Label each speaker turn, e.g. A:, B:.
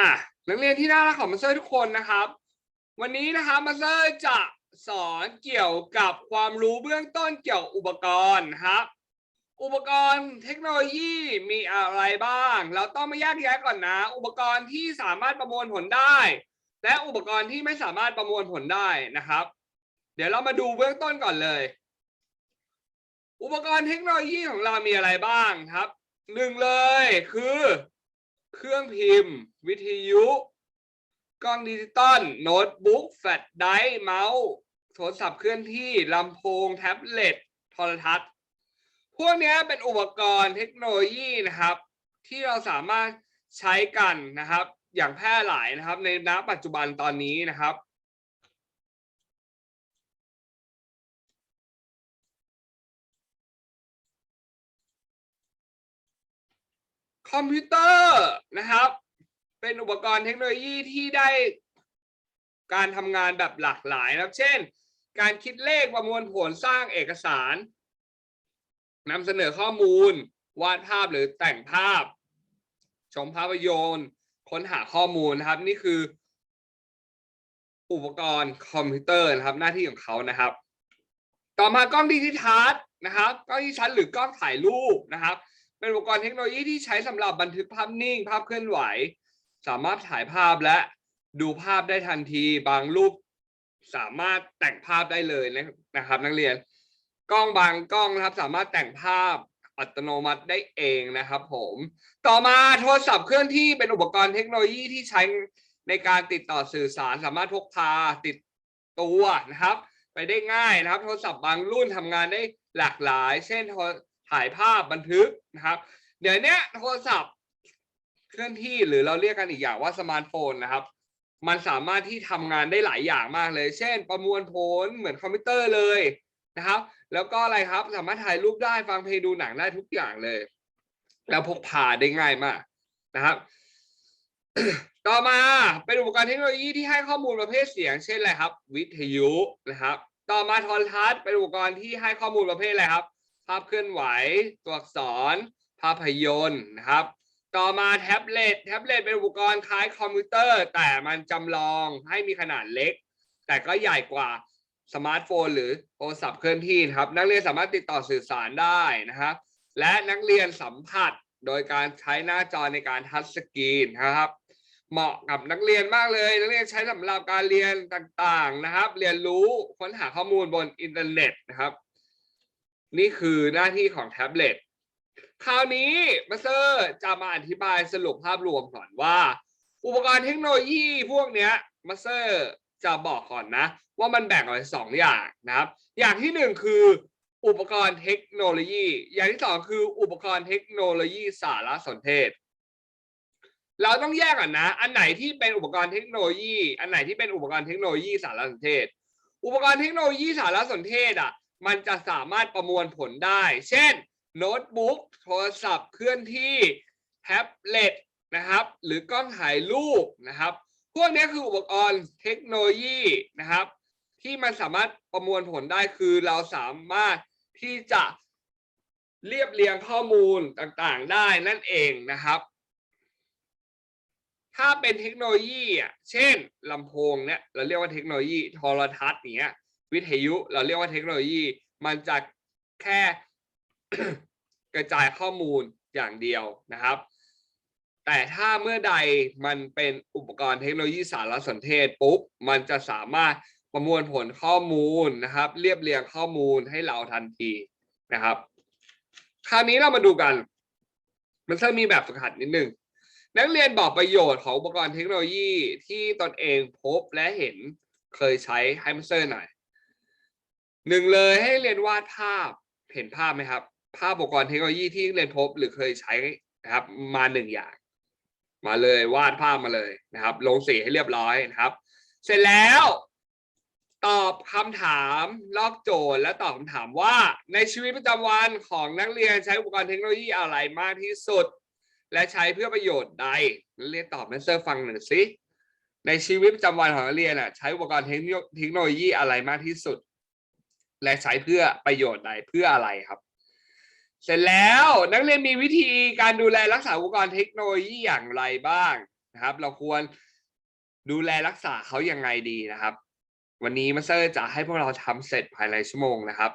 A: อะนักเรียนที่น่ารักของมาสเตอร์ทุกคนนะครับ วันนี้นะครับมาสเตอร์จะสอนเกี่ยวกับความรู้เบื้องต้นเกี่ยวกับอุปกรณ์ครับ อุปกรณ์เทคโนโลยีมีอะไรบ้าง เราต้องไมาแยกแยะก่อนนะ อุปกรณ์ที่สามารถประมวลผลได้ และอุปกรณ์ที่ไม่สามารถประมวลผลได้นะครับ เดี๋ยวเรามาดูเบื้องต้นก่อนเลย อุปกรณ์เทคโนโลยีของเรามีอะไรบ้างครับหนึ่งเลยคือ เครื่องพิมพ์ วิทยุ กล้องดิจิตอลโน้ตบุ๊กแฟลชไดรฟ์เมาส์โทรศัพท์เคลื่อนที่ลำโพง แท็บเล็ตโทรทัศน์ พวกนี้เป็นอุปกรณ์เทคโนโลยีนะครับ ที่เราสามารถใช้กันนะครับ อย่างแพร่หลายนะครับ ในณปัจจุบันตอนนี้นะครับ คอมพิวเตอร์นะครับ เป็นอุปกรณ์เทคโนโลยีที่ได้การทำงานแบบหลากหลายนะครับ เช่น การคิดเลขประมวลผลสร้างเอกสารนำเสนอข้อมูล วาดภาพหรือแต่งภาพ ชมภาพยนตร์ค้นหาข้อมูลนะครับ นี่คือ อุปกรณ์คอมพิวเตอร์นะครับ หน้าที่ของเขานะครับ ต่อมากล้องดิจิทัลนะครับ กล้องดิจิทัลหรือกล้องถ่ายรูปนะครับ เป็นอุปกรณ์เทคโนโลยีที่ใช้สำหรับบันทึกภาพนิ่ง ภาพเคลื่อนไหว สามารถถ่ายภาพและดูภาพได้ทันที บางรูปสามารถแต่งภาพได้เลยนะครับ นักเรียน กล้องบางกล้องนะครับ สามารถแต่งภาพอัตโนมัติได้เองนะครับ ผม ต่อมาโทรศัพท์เคลื่อนที่เป็นอุปกรณ์เทคโนโลยีที่ใช้ในการติดต่อสื่อสาร สามารถพกพาติดตัวนะครับ ไปได้ง่ายนะครับ โทรศัพท์บางรุ่นทำงานได้หลากหลาย เช่นโทร ถ่ายภาพบันทึกนะครับ เดี๋ยวนี้โทรศัพท์เคลื่อนที่หรือเราเรียกกันอีกอย่างว่าสมาร์ทโฟนนะครับ มันสามารถที่ทำงานได้หลายอย่างมากเลย เช่น ประมวลผลเหมือนคอมพิวเตอร์เลยนะครับ แล้วก็อะไรครับสามารถถ่ายรูปได้ฟังเพลงดูหนังได้ทุกอย่างเลย แล้วพกพาได้ง่ายมากนะครับต่อมาเป็นอุปกรณ์เทคโนโลยีที่ให้ข้อมูลประเภทเสียง เช่นอะไรครับ วิทยุนะครับ ต่อมาโทรทัศน์เป็นอุปกรณ์ที่ให้ข้อมูลประเภทอะไรครับ ภาพเคลื่อนไหว ตัวอักษร ภาพยนตร์นะครับ ต่อมาแท็บเล็ตแท็บเล็ตเป็นอุปกรณ์คล้ายคอมพิวเตอร์ แต่มันจำลองให้มีขนาดเล็ก แต่ก็ใหญ่กว่าสมาร์ทโฟน หรือโทรศัพท์เคลื่อนที่นะครับ นักเรียนสามารถติดต่อสื่อสารได้นะครับ และนักเรียนสัมผัสโดยการใช้หน้าจอในการทัชสกรีนนะครับ เหมาะกับนักเรียนมากเลย นักเรียนใช้สำหรับการเรียนต่างๆนะครับ เรียนรู้ค้นหาข้อมูลบนอินเทอร์เน็ตนะครับ นี่คือหน้าที่ของแท็บเล็ต คราวนี้มาเตอร์จะมาอธิบายสรุปภาพรวมก่อนว่า อุปกรณ์เทคโนโลยีพวกเนี้ยมาเตอร์จะบอกก่อนนะ ว่ามันแบ่งออกเป็นสองอย่างนะครับ อย่างที่หนึ่งคืออุปกรณ์เทคโนโลยี อย่างที่สองคืออุปกรณ์เทคโนโลยีสารสนเทศ เราต้องแยกก่อนนะ อันไหนที่เป็นอุปกรณ์เทคโนโลยี อันไหนที่เป็นอุปกรณ์เทคโนโลยีสารสนเทศ อุปกรณ์เทคโนโลยีสารสนเทศอะ มันจะสามารถประมวลผลได้ เช่น โน้ตบุ๊กโทรศัพท์เคลื่อนที่แท็บเล็ตนะครับ หรือกล้องถ่ายรูปนะครับ พวกนี้คืออุปกรณ์เทคโนโลยีนะครับ ที่มันสามารถประมวลผลได้คือเราสามารถที่จะเรียบเรียงข้อมูลต่างๆได้นั่นเองนะครับ ถ้าเป็นเทคโนโลยีอะ เช่นลำโพงเนี่ยเราเรียกว่าเทคโนโลยีโทรทัศน์เงี้ย วิทยุ เราเรียกว่าเทคโนโลยี มันจะแค่กระจายข้อมูลอย่างเดียวนะครับ แต่ถ้าเมื่อใดมันเป็นอุปกรณ์เทคโนโลยีสารสนเทศปุ๊บ มันจะสามารถประมวลผลข้อมูลนะครับ เรียบเรียงข้อมูลให้เราทันทีนะครับ คราวนี้เรามาดูกัน มันจะมีแบบฝึกหัดนิดนึงนักเรียนบอกประโยชน์ของอุปกรณ์เทคโนโลยีที่ตนเองพบและเห็นเคยใช้ให้มาสเตอร์หน่อย หนึ่งเลยให้เรียนวาดภาพเห็นภาพไหมครับ ภาพอุปกรณ์เทคโนโลยีที่เรียนพบหรือเคยใช้นะครับ มาหนึ่งอย่าง มาเลยวาดภาพมาเลยนะครับ ลงสีให้เรียบร้อยนะครับ เสร็จแล้ว ตอบคำถามลอกโจทย์และตอบคำถามว่า ในชีวิตประจำวันของนักเรียนใช้อุปกรณ์เทคโนโลยีอะไรมากที่สุด และใช้เพื่อประโยชน์ใดนักเรียนตอบแมสเซอร์ฟังหน่อยสิในชีวิตประจำวันของนักเรียนอะใช้อุปกรณ์เทคโนโลยีอะไรมากที่สุด และใช้เพื่อประโยชน์ใดเพื่ออะไรครับ เสร็จแล้วนักเรียนมีวิธีการดูแลรักษาอุปกรณ์เทคโนโลยีอย่างไรบ้างนะครับ เราควรดูแลรักษาเขายังไงดีนะครับ วันนี้มาสเตอร์จะให้พวกเราทำเสร็จภายในชั่วโมงนะครับ